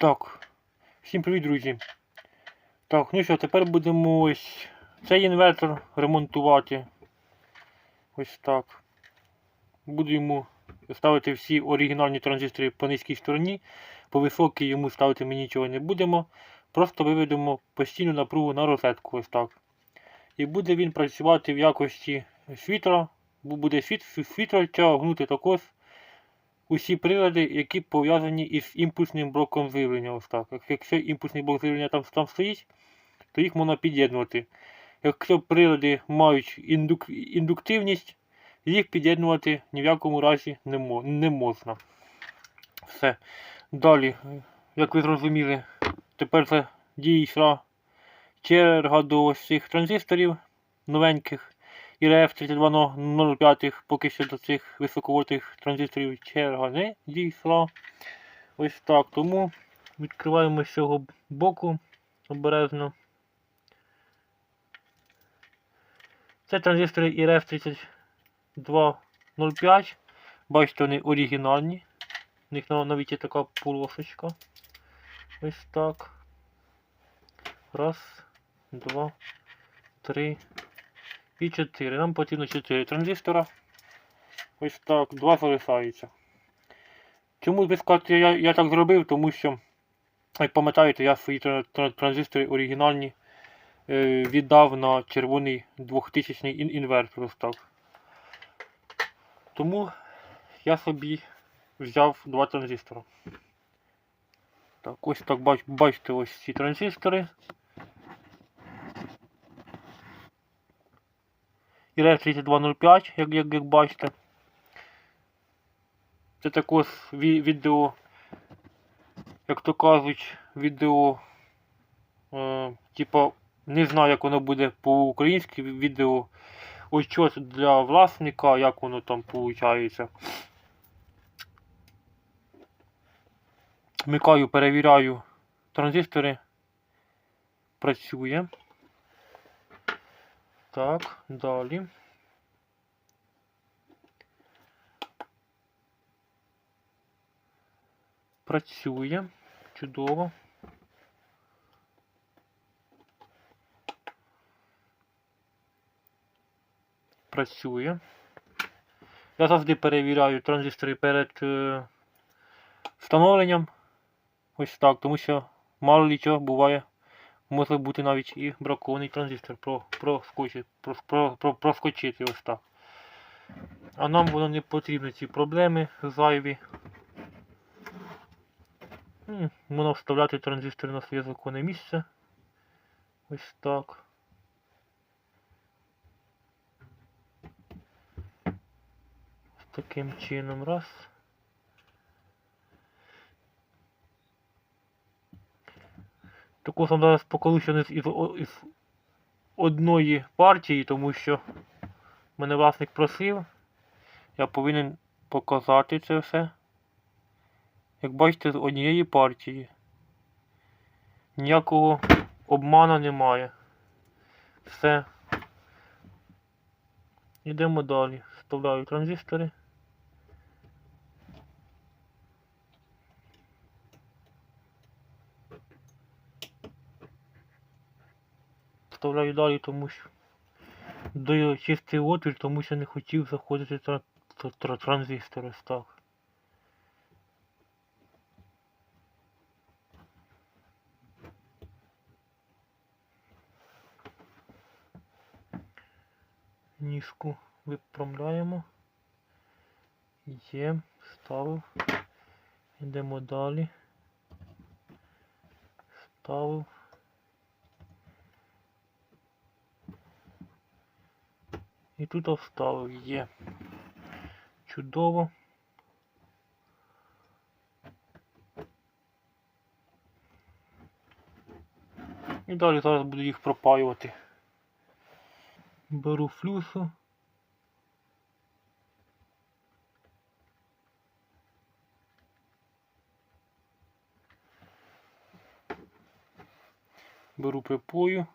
Так. Всім привіт, друзі. Так, ну що, тепер будемо ось цей інвертор ремонтувати. Ось так. Буду йому ставити всі оригінальні транзистори по низькій стороні. По високій йому ставити ми нічого не будемо. Просто виведемо постійну напругу на розетку. Ось так. І буде він працювати в якості світла. Бу- Буде світ, світло тягнути також усі прилади, які пов'язані із імпульсним блоком живлення. Ось так. Якщо імпульсний блок живлення там, там стоїть, то їх можна під'єднувати. Якщо прилади мають індук, індуктивність, їх під'єднувати ні в якому разі не, мо, не можна. Все. Далі, як ви зрозуміли, тепер це дійшла черга до ось цих транзисторів новеньких. І RF 3205 поки що до цих високовольтних транзисторів черга не дійшла. Ось так. Тому відкриваємо з цього боку обережно. Це транзистори RF 3205. Бачите, вони оригінальні. У них навіть є така полосочка. Ось так. Раз, два, три і 4. Нам потрібно 4 транзистора. Ось так, два залишаються. Чому ви скажете, я, я так зробив? Тому що, як пам'ятаєте, я свої тра- тра- транзистори оригінальні е, віддав на червоний 2000 ін- інвертор. Ось так. Тому я собі взяв два транзистора. Так, ось так бач, бачите ось ці транзистори. І RF 3205, як, як, як бачите. Це також ві- відео, як то кажуть, відео, е, типа, не знаю, як воно буде по-українськи відео. Щось для власника, як воно там виходить. Вмикаю, перевіряю транзистори. Працює. Так, далі. Працює. Чудово. Працює. Я завжди перевіряю транзистори перед е, встановленням. Ось так, тому що мало лі чого буває може бути навіть і бракований транзистор проскочити, про, про, про, проскочити ось так. А нам воно не потрібно ці проблеми зайві. Можна вставляти транзистор на своє законне місце. Ось так. Таким чином раз. Також вам зараз покажу, що не з, із, із одної партії, тому що мене власник просив. Я повинен показати це все. Як бачите, з однієї партії. Ніякого обмана немає. Все. Йдемо далі. Вставляю транзистори. Вставляю далі, тому що даю чистий отвір, тому що не хотів заходити тра... тра... тра- транзистор ось так. Ніжку виправляємо. Є, ставив. Йдемо далі. Ставив. І тут вставив є. Чудово. І далі зараз буду їх пропаювати. Беру флюсу. Беру припою.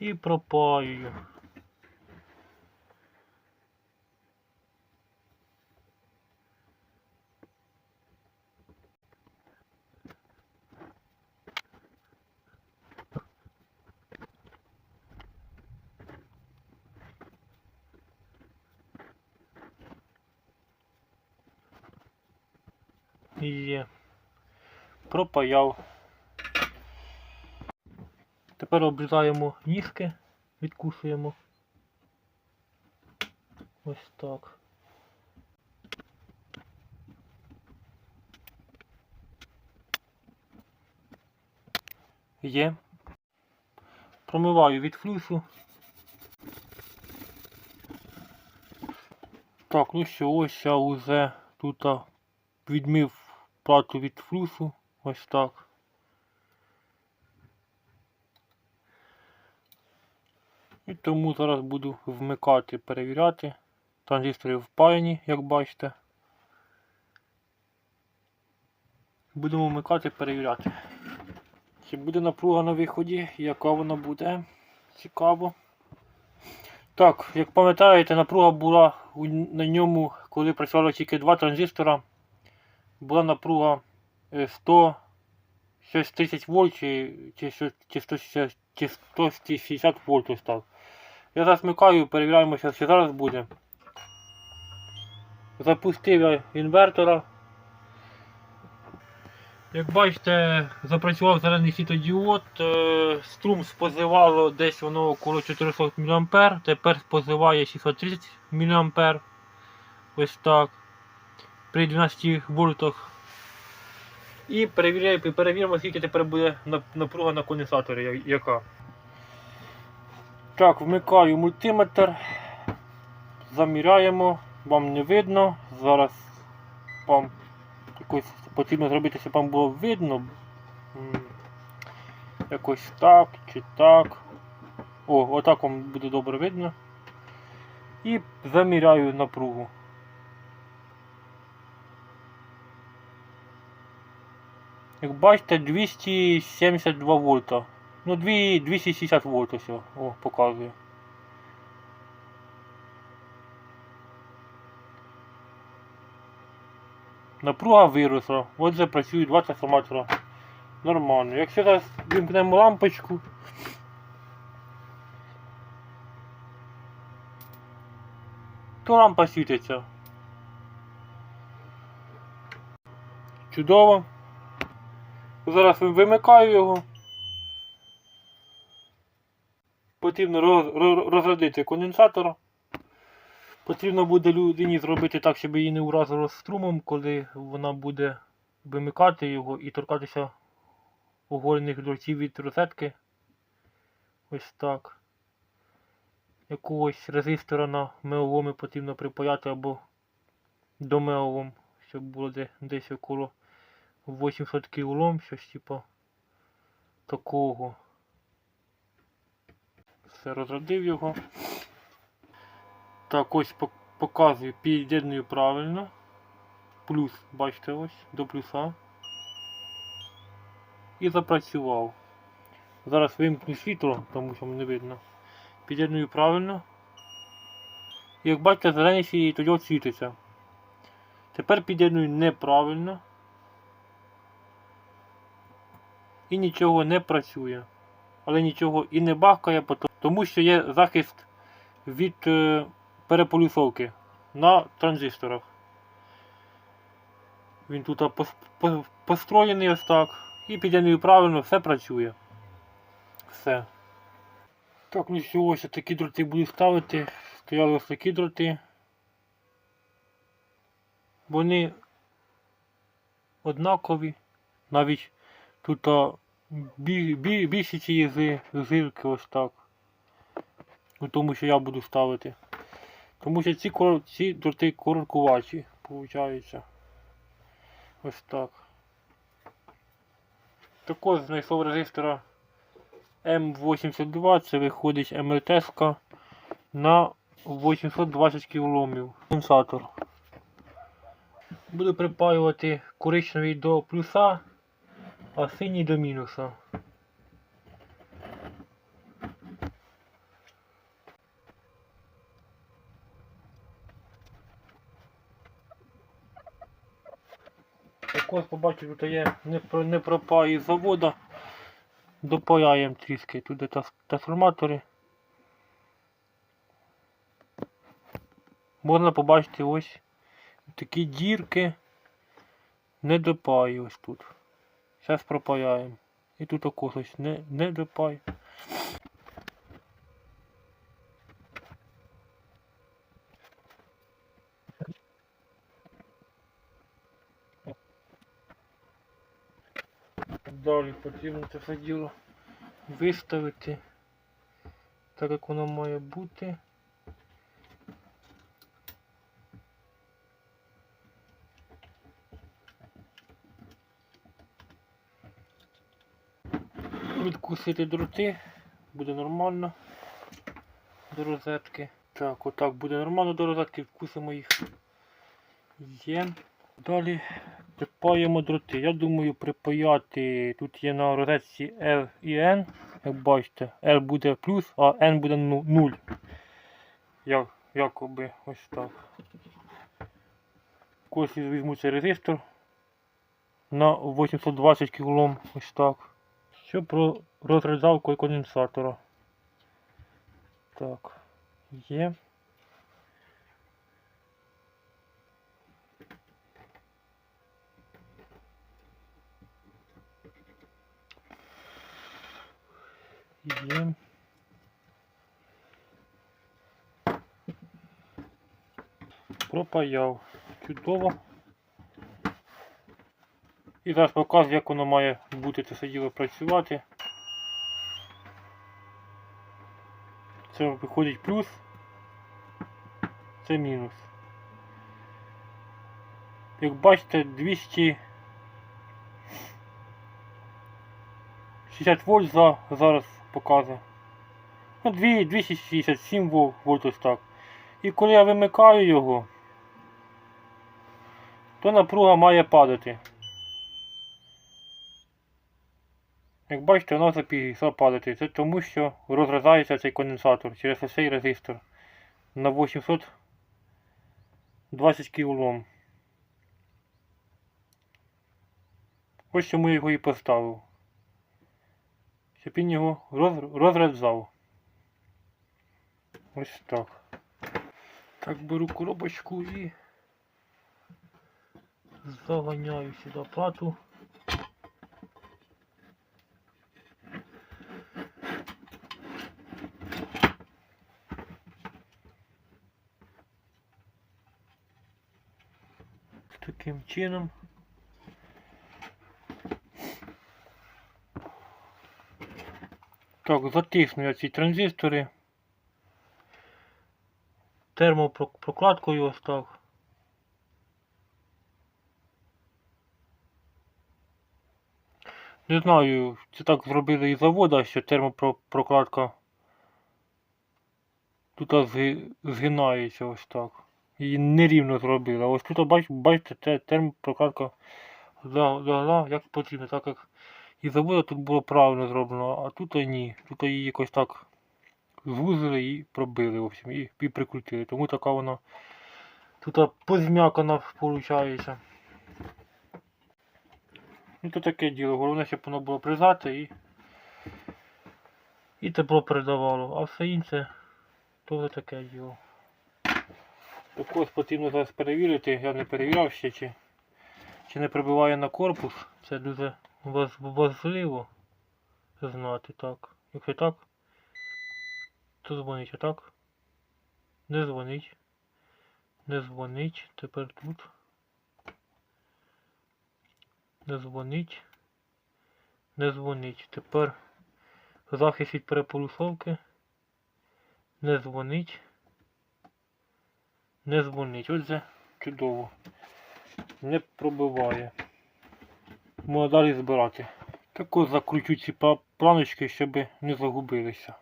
і пропаюю. Є пропаяв. Тепер обрізаємо ніжки, відкусуємо. Ось так. Є. Промиваю від флюсу. Так, ну що, ось я вже тут відмив плату від флюсу. Ось так. І тому зараз буду вмикати, перевіряти. Транзистори впаяні, як бачите. Будемо вмикати, перевіряти. Чи буде напруга на виході, яка вона буде? Цікаво. Так, як пам'ятаєте, напруга була на ньому, коли працювало тільки два транзистора. Була напруга е, 100 щось 30 вольт чи, чи, чи, 160, чи 160 вольт ось так. Я зараз вмикаю, перевіряємо, що що зараз буде. Запустив я інвертора. Як бачите, запрацював зелений світодіод, е, струм спозивало десь воно около 400 мА, тепер спозиває 630 мА. Ось так. При 12 вольтах. І перевіряємо, перевіримо, скільки тепер буде напруга на конденсаторі, яка. Так, вмикаю мультиметр. Заміряємо, вам не видно. Зараз вам якось потрібно зробити, щоб вам було видно. Якось так чи так. О, отак вам буде добре видно. І заміряю напругу. Як бачите, 272 вольта. Ну, 2, 260 вольт ось. О, показує. Напруга виросла. Отже, працюють два трансформатора. Нормально. Якщо зараз вимкнемо лампочку. То лампа світиться. Чудово. Зараз вимикаю його. Потрібно роз, роз- розрядити конденсатор. Потрібно буде людині зробити так, щоб її не уразило струмом, коли вона буде вимикати його і торкатися оголених дротів від розетки. Ось так. Якогось резистора на меоломи потрібно припаяти або до меолом, щоб було десь около 800 кілом, щось типу такого. Все, розрядив його. Так, ось показую, під'єдную правильно. Плюс, бачите ось, до плюса. І запрацював. Зараз вимкну світло, тому що не видно. Під'єдную правильно. Як бачите, зелений світло світиться. Тепер під'єдную неправильно. І нічого не працює. Але нічого і не бахкає, пото- тому що є захист від е, переполюсовки на транзисторах. Він тут пос- по- построєний ось так. І під'єдную правильно, все працює. Все. Так, ну що, ось такі дроти буду ставити. Стояли ось такі дроти. Вони однакові. Навіть тут більші ці зірки ось так. Ну, тому що я буду ставити. Тому що ці, ці дроти коротковачі, виходить. Ось так. Також знайшов резистора М82, це виходить МЛТС на 820 кіломів. Конденсатор. Буду припаювати коричневий до плюса, а синій до мінуса. Також побачив, тут є не, пропає завода. Допаяємо трішки. Трас- трансформатори. Можна побачити ось такі дірки. не допає ось тут. Зараз пропаяємо. І тут також ось не, не допає. Далі потрібно це все діло виставити так як воно має бути. Відкусити дроти, буде нормально до розетки. Так, отак буде нормально до розетки, вкусимо їх. Є. Далі припаємо дроти. Я думаю припаяти. Тут є на розетці R і N. Як бачите, R буде плюс, а N буде 0. Як, якоби ось так. Ось візьму цей резистор на 820 кОм ось так. Що про розрізавку конденсатора. Так, є. Є. Пропаяв. Чудово. І зараз показую, як воно має бути це діло працювати. Це виходить плюс. Це мінус. Як бачите, 200 60 вольт за, зараз показує. Ну, 267 вольт ось так. І коли я вимикаю його, то напруга має падати. Як бачите, вона запігла падати. Це тому, що розрізається цей конденсатор через ось цей резистор на 820 кОм. Ось чому я його і поставив. Щоб він його роз, розрізав. Ось так. Так, беру коробочку і заганяю сюди плату. Таким чином. Так, затисну я ці транзистори. Термопрокладкою ось так. Не знаю, це так зробили із завода, що термопрокладка тут згинається ось так. Її нерівно зробили. Ось тут бачите, те- термопрокладка за- лягла як потрібно, так як і завода тут було правильно зроблено, а тут ні. Тут її якось так звузили і пробили в общем, і, і прикрутили. Тому така вона тут позм'якана виходить. Ну то таке діло. Головне, щоб воно було призате і, і тепло передавало. А все інше то вже таке діло. Також потрібно зараз перевірити, я не перевіряв ще чи, чи не прибиває на корпус. Це дуже важливо знати так. Якщо так, то дзвонить, а так? Не дзвонить. Не дзвонить. Тепер тут. Не дзвонить. Не дзвонить. Тепер захист від переполусовки. Не дзвонить. Не дзвонить. Отже, чудово. Не пробиває. Можна далі збирати. Також закручу ці планочки, щоб не загубилися.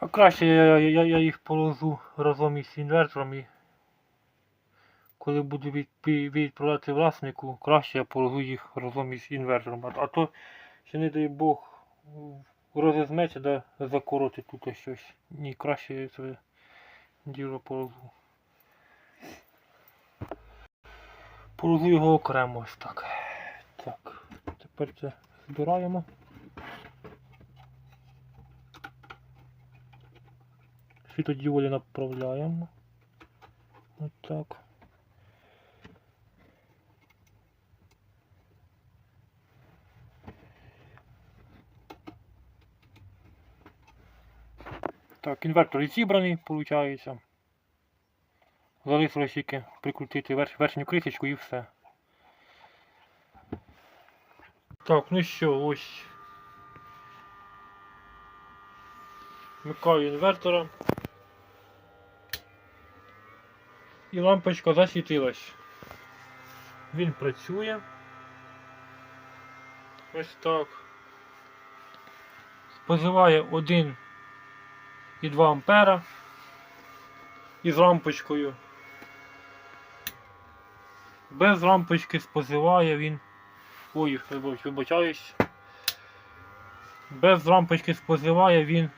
А краще я, я, я їх положу разом із інвертором і коли буду відправляти власнику, краще я положу їх разом із інвертором. А, то, ще не дай Бог, розізметься, да закоротить тут щось. Ні, краще я це діло положу. Положу його окремо ось так. Так, тепер це збираємо. Світодіоді направляємо. Отак. Так, інвертор зібраний, виходить. Залишилось тільки прикрутити верх, верхню кришечку і все. Так, ну що, ось. Вмикаю інвертора. І лампочка засвітилась. Він працює. Ось так. Споживає 1 і 2 ампера. Із лампочкою. Без лампочки споживає він. Ой, вибач- вибачаюсь. Без лампочки споживає він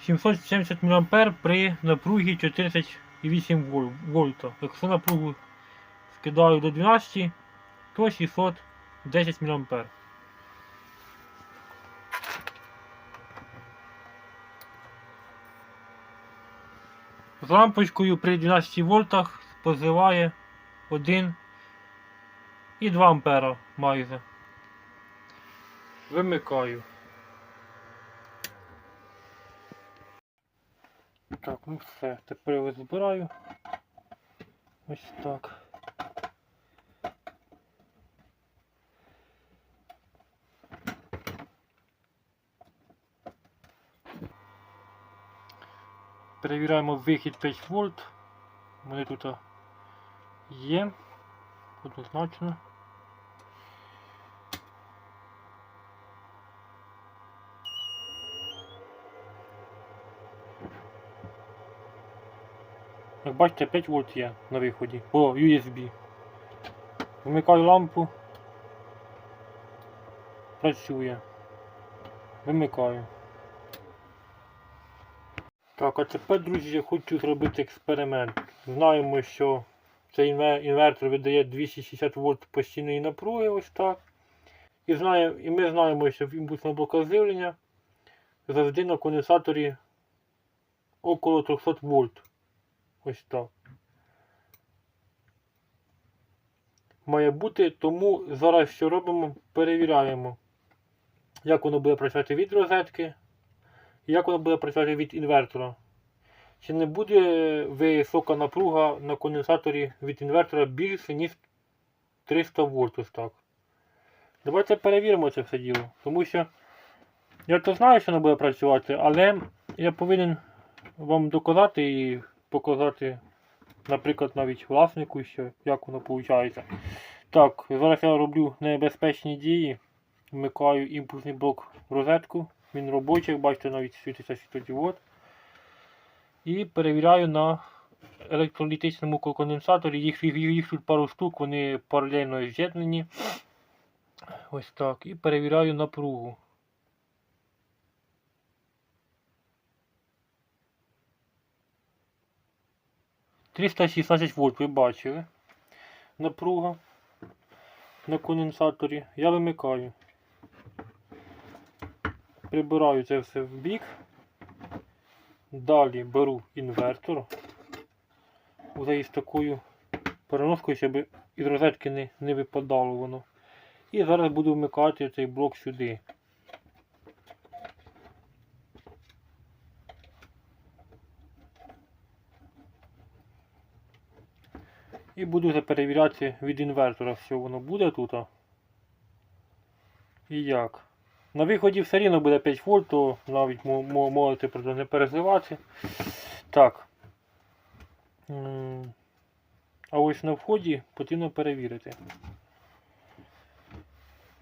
770 мА при напругі 14,8 вол- вольта. Якщо напругу скидаю до 12, то 610 мА. З лампочкою при 12 вольтах споживає 1 і 2 ампера майже. Вимикаю. Так, ну все, тепер його збираю. Ось так. Перевіряємо вихід 5 вольт. У мене тут є. Однозначно. Як бачите, 5 вольт є на виході по USB. Вмикаю лампу. Працює. Вимикаю. Так, а тепер, друзі, я хочу зробити експеримент. Знаємо, що цей інвертор видає 260 вольт постійної напруги, ось так. І, знає, і ми знаємо, що в імпульсного блока живлення завжди на конденсаторі около 300 вольт. Ось так. Має бути, тому зараз що робимо? Перевіряємо, як воно буде працювати від розетки, як воно буде працювати від інвертора. Чи не буде висока напруга на конденсаторі від інвертора більше, ніж 300 вольт ось так. Давайте перевіримо це все діло. Тому що я то знаю, що воно буде працювати, але я повинен вам доказати і показати, наприклад, навіть власнику, що як воно виходить. Так, зараз я роблю небезпечні дії. Вмикаю імпульсний блок в розетку. Він робочий, бачите, навіть світиться світодіод. І перевіряю на електролітичному конденсаторі. Їх, їх, їх тут пару штук, вони паралельно з'єднані. Ось так. І перевіряю напругу. Триста шістнадцять вольт, ви бачили. Напруга на конденсаторі. Я вимикаю. Прибираю це все в бік. Далі беру інвертор. Уже із такою переноскою, щоб із розетки не, не випадало воно. І зараз буду вмикати цей блок сюди. І буду перевіряти від інвертора, що воно буде тут. І як. На виході все рівно буде 5 вольт, то навіть мо- мо- можете про це не переживати. Так. А ось на вході потрібно перевірити.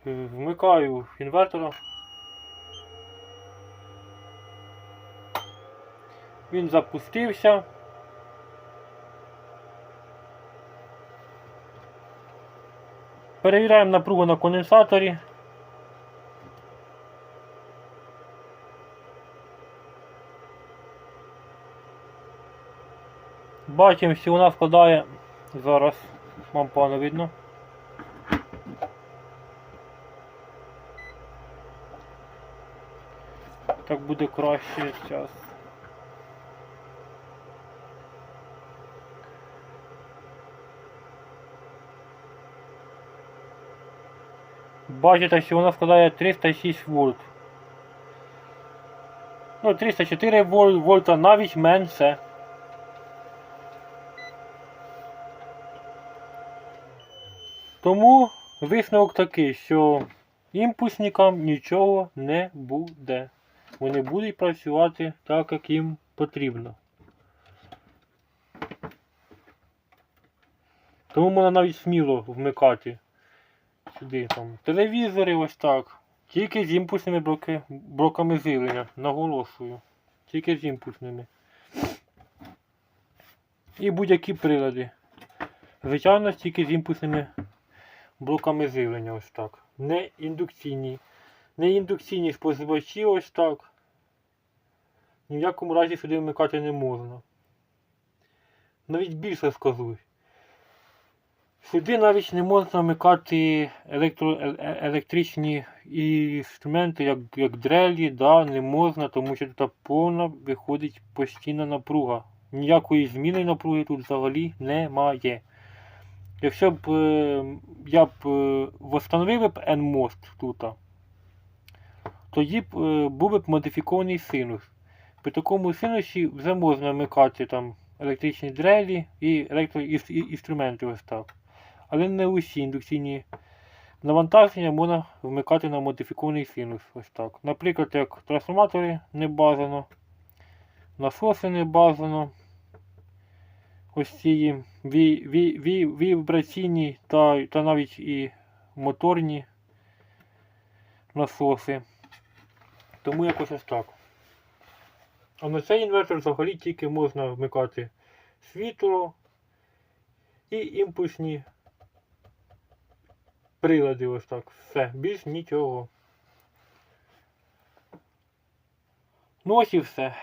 Е, Вмикаю інвертора. Він запустився. Перевіряємо напругу на конденсаторі. Бачимо, що вона складає зараз Вам погано видно. Так буде краще зараз. Бачите, що вона складає 306 вольт. Ну, 304 вольта навіть менше. Тому висновок такий, що імпульсникам нічого не буде. Вони будуть працювати так, як їм потрібно. Тому можна навіть сміло вмикати сюди там телевізори ось так. Тільки з імпульсними блоки, блоками живлення, наголошую. Тільки з імпульсними. І будь-які прилади. Звичайно, тільки з імпульсними блоками живлення ось так. Не індукційні. Не індукційні споживачі ось так. Ні в якому разі сюди вмикати не можна. Навіть більше скажу. Сюди навіть не можна вмикати електро, е- е- електричні інструменти, як, як дрелі, да, не можна, тому що тут повна виходить постійна напруга. Ніякої зміни напруги тут взагалі немає. Якщо б е, я б е, встановив б N-мост тут, тоді б е, був б модифікований синус. При такому синусі вже можна вмикати там електричні дрелі і електроінструменти так. Але не усі індукційні навантаження можна вмикати на модифікований синус. Ось так. Наприклад, як трансформатори не бажано, насоси не бажано. Ось ці ві, ві, ві, вібраційні та, та навіть і моторні насоси. Тому якось ось так. А на цей інвертор взагалі тільки можна вмикати світло і імпульсні прилади ось так. Все, більш нічого. Ну ось і все.